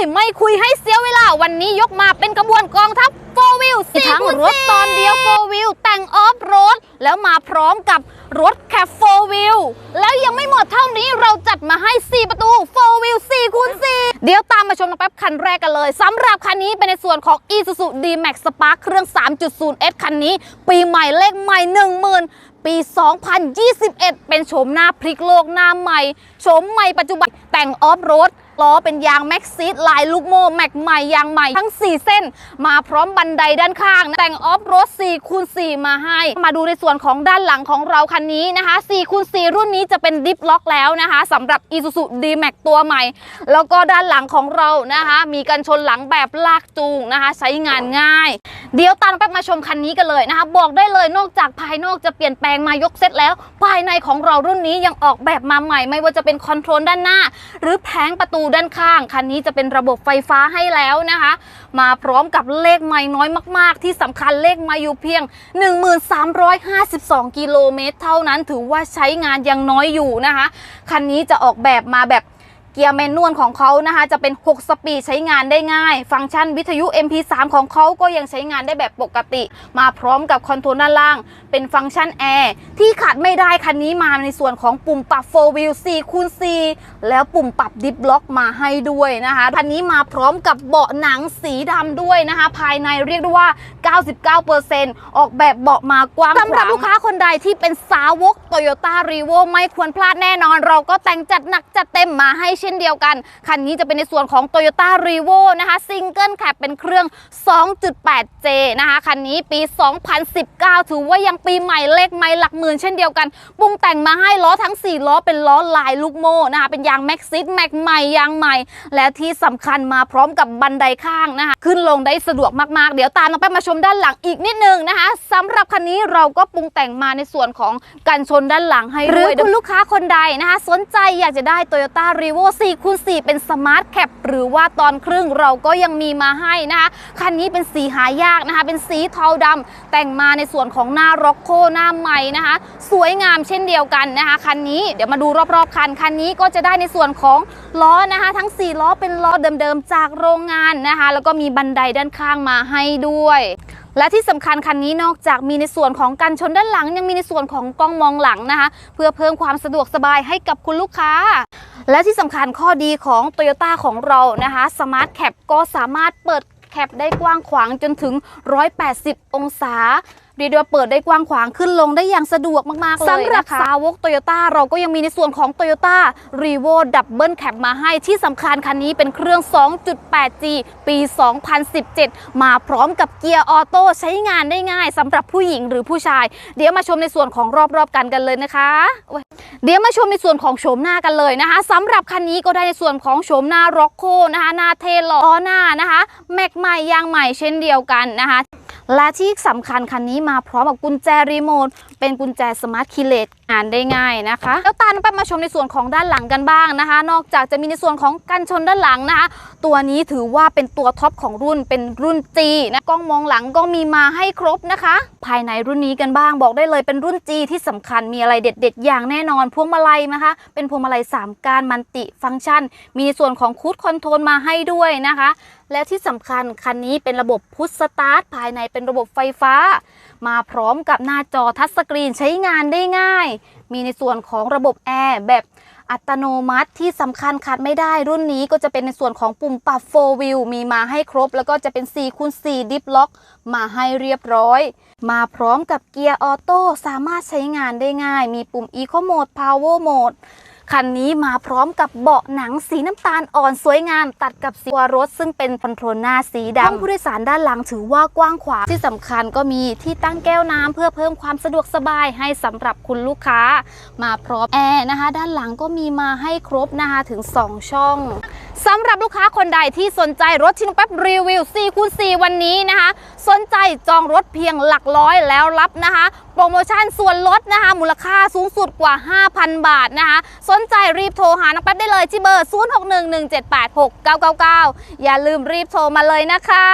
ยไม่คุยให้เสียเวลาวันนี้ยกมาเป็นกระบวนกองทัพโฟวิลสี่ทั้งรถตอนเดียวโฟวิลแต่งออฟโรดแล้วมาพร้อมกับรถแคปโฟวิลแล้วยังไม่หมดเท่านี้เราจัดมาให้ 4 ประตูโฟวิล4คูณ4เดี๋ยวตามมาชมกันแป๊บคันแรกกันเลยสำหรับคันนี้เป็นในส่วนของ Isuzu D-Max Spark เครื่อง 3.0S คันนี้ ปีใหม่เลขใหม่10,000 ปี 2021 เป็นโฉมหน้าพลิกโลกหน้าใหม่โฉมใหม่ปัจจุบันแต่งออฟโรดล้อเป็นยางแม็กซิสลายลูกโม่แม็กใหม่ยางใหม่ทั้ง 4 เส้น มาพร้อมบันไดด้านข้าง แต่งออฟโรด4คูณ4มาให้ มาดูในส่วนของด้านหลังของเราคันนี้นะคะ4คูณ4รุ่นนี้จะเป็นดิฟล็อกแล้วนะคะสำหรับ Isuzu D-Max ตัวใหม่ แล้วก็ด้านหลังของเรานะคะ มีกันชนหลังแบบลากจูงนะคะ ใช้งานง่าย เดี๋ยวตามแป๊บมาชมคันนี้กันเลยนะคะ บอกได้เลยนอกจากภายนอกจะเปลี่ยนแปลงงมายกเซตแล้ว ภายในของเรารุ่นนี้ยังออกแบบมาใหม่ ไม่ว่าจะเป็นคอนโทรลด้านหน้า หรือแผงประตูด้านข้าง คันนี้จะเป็นระบบไฟฟ้าให้แล้วนะคะ มาพร้อมกับเลขไม้น้อยมาก ๆ ที่สำคัญเลขไม้อยู่เพียง 1352 กิโลเมตร เท่านั้นถือว่าใช้งานยังน้อยอยู่นะคะ คันนี้จะออกแบบมาแบบ เกียร์แมนนวลของเขานะคะ จะเป็น 6 สปีดใช้งานได้ง่าย ฟังก์ชันวิทยุ MP3 ของเขาก็ยังใช้งานได้แบบปกติ มาพร้อมกับคอนโทรลด้านล่าง เป็นฟังก์ชันแอร์ที่ขาดไม่ได้คันนี้มาในส่วนของปุ่มปรับ4 wheel 4คูณ4แล้วปุ่มปรับดิฟล็อกมาให้ด้วยนะคะคันนี้มาพร้อมกับเบาะหนังสีดำด้วยนะคะ ภายในเรียกได้ว่า 99%ออกแบบเบาะมากว้างสำหรับลูกค้าคนใดที่เป็นสาวก Toyota r e v o ไม่ควรพลาดแน่นอน เราก็แต่งจัดหนักจัดเต็มมาให้เช่นเดียวกัน คันนี้จะเป็นในส่วนของ Toyota r e v o นะคะซิงเกิลแคปเป็นเครื่อง 2.8J นะคะ คันนี้ปี 2019 ถือว่ายังปีใหม่เลขไม่หลักหมื่นเช่นเดียวกันปรุงแต่งมาให้ล้อทั้ง 4 ล้อเป็นล้อลายลูกโม่นะคะ เป็นยางแม็กซิสแม็กใหม่ยางใหม่ และที่สำคัญมาพร้อมกับบันไดข้างนะคะ ขึ้นลงได้สะดวกมากๆ เดี๋ยวตามน้องแป๊บมาชมด้านหลังอีกนิดนึงนะคะสำหรับคันนี้เราก็ปรุงแต่งมาในส่วนของกันชนด้านหลังให้ด้วยหรือคุณลูกค้าคนใดนะคะ สนใจอยากจะได้ Toyota r e v o 4คูณ4เป็นสมาร์ทแคปหรือว่าตอนครึ่งเราก็ยังมีมาให้นะคะ คันนี้เป็นสีหายากนะคะ เป็นสีเทาดำแต่งมาในส่วนของหน้าร็อกโคหน้าใหม่นะคะ สวยงามเช่นเดียวกันนะคะ คันนี้เดี๋ยวมาดูรอบๆคัน คันนี้ก็จะได้ในส่วนของล้อนะคะ ทั้ง 4 ล้อเป็นล้อเดิมๆจากโรงงานนะคะ แล้วก็มีบันไดด้านข้างมาให้ด้วย และที่สำคัญคันนี้นอกจากมีในส่วนของการชนด้านหลัง ยังมีในส่วนของกล้องมองหลังนะคะ เพื่อเพิ่มความสะดวกสบายให้กับคุณลูกค้า และที่สำคัญข้อดีของ Toyota ของเรานะคะสมาร์ทแคปก็สามารถเปิดแคปได้กว้างขวางจนถึง 180 องศาเรียกได้ว่าเปิดได้กว้างขวางขึ้นลงได้อย่างสะดวกมาก ๆ เลยสำหรับสาวก Toyota เราก็ยังมีในส่วนของ Toyota r e v o Double Cab มาให้ที่สำคัญคันนี้เป็นเครื่อง 2.8G ปี 2017 มาพร้อมกับเกียร์ออโต้ใช้งานได้ง่ายสำหรับผู้หญิงหรือผู้ชาย เดี๋ยวมาชมในส่วนของรอบ ๆ กันกันเลยนะคะ เดี๋ยวมาชมในส่วนของโฉมหน้ากันเลยนะคะสำหรับคันนี้ก็ได้ในส่วนของโฉมหน้าร็อกโคนะคะหน้าเทลล้อหน้านะคะแม็กใหม่ยางใหม่เช่นเดียวกันนะคะ และที่สำคัญคันนี้มาพร้อมกับกุญแจรีโมทเป็นกุญแจสมาร์ทคีเลต อ่านได้ง่ายนะคะ แล้วตามไปมาชมในส่วนของด้านหลังกันบ้างนะคะ นอกจากจะมีในส่วนของกันชนด้านหลังนะคะ ตัวนี้ถือว่าเป็นตัวท็อปของรุ่นเป็นรุ่น G นะกล้องมองหลังก็มีมาให้ครบนะคะ ภายในรุ่นนี้กันบ้างบอกได้เลยเป็นรุ่น G ที่สำคัญมีอะไรเด็ด ๆ อย่างแน่นอนพวงมาลัยนะคะ เป็นพวงมาลัย3การมันติฟังก์ชัน มีในส่วนของคูดคอนโทรลมาให้ด้วยนะคะ และที่สำคัญคันนี้เป็นระบบพุชสตาร์ทภายในเป็นระบบไฟฟ้า มาพร้อมกับหน้าจอทัชสกรีนใช้งานได้ง่ายมีในส่วนของระบบแอร์แบบอัตโนมัติที่สำคัญขาดไม่ได้รุ่นนี้ก็จะเป็นในส่วนของปุ่มปรับ4 wheel มีมาให้ครบ แล้วก็จะเป็น4คูณ4ดิฟล็อก มาให้เรียบร้อย มาพร้อมกับเกียร์ออโต้สามารถใช้งานได้ง่าย มีปุ่ม Eco Mode Power Mode คันนี้มาพร้อมกับเบาะหนังสีน้ำตาลอ่อนสวยงาม ตัดกับสีตัวรถ ซึ่งเป็นคอนโทรลหน้าสีดำห้องผู้โดยสารด้านหลังถือว่ากว้างขวางที่สำคัญก็มีที่ตั้งแก้วน้ำเพื่อเพิ่มความสะดวกสบายให้สำหรับคุณลูกค้า มาพร้อมแอร์นะคะ ด้านหลังก็มีมาให้ครบนะคะถึง 2 ช่อง สำหรับลูกค้าคนใดที่สนใจรถชินแป๊บรีวิว4คูณ4วันนี้นะคะ สนใจจองรถเพียงหลักร้อยแล้วรับนะคะ โปรโมชั่นส่วนลดนะคะ มูลค่าสูงสุดกว่า 5,000 บาทนะคะ สนใจรีบโทรหาน้องแป๊บได้เลยที่เบอร์ 0611786999 อย่าลืมรีบโทรมาเลยนะคะ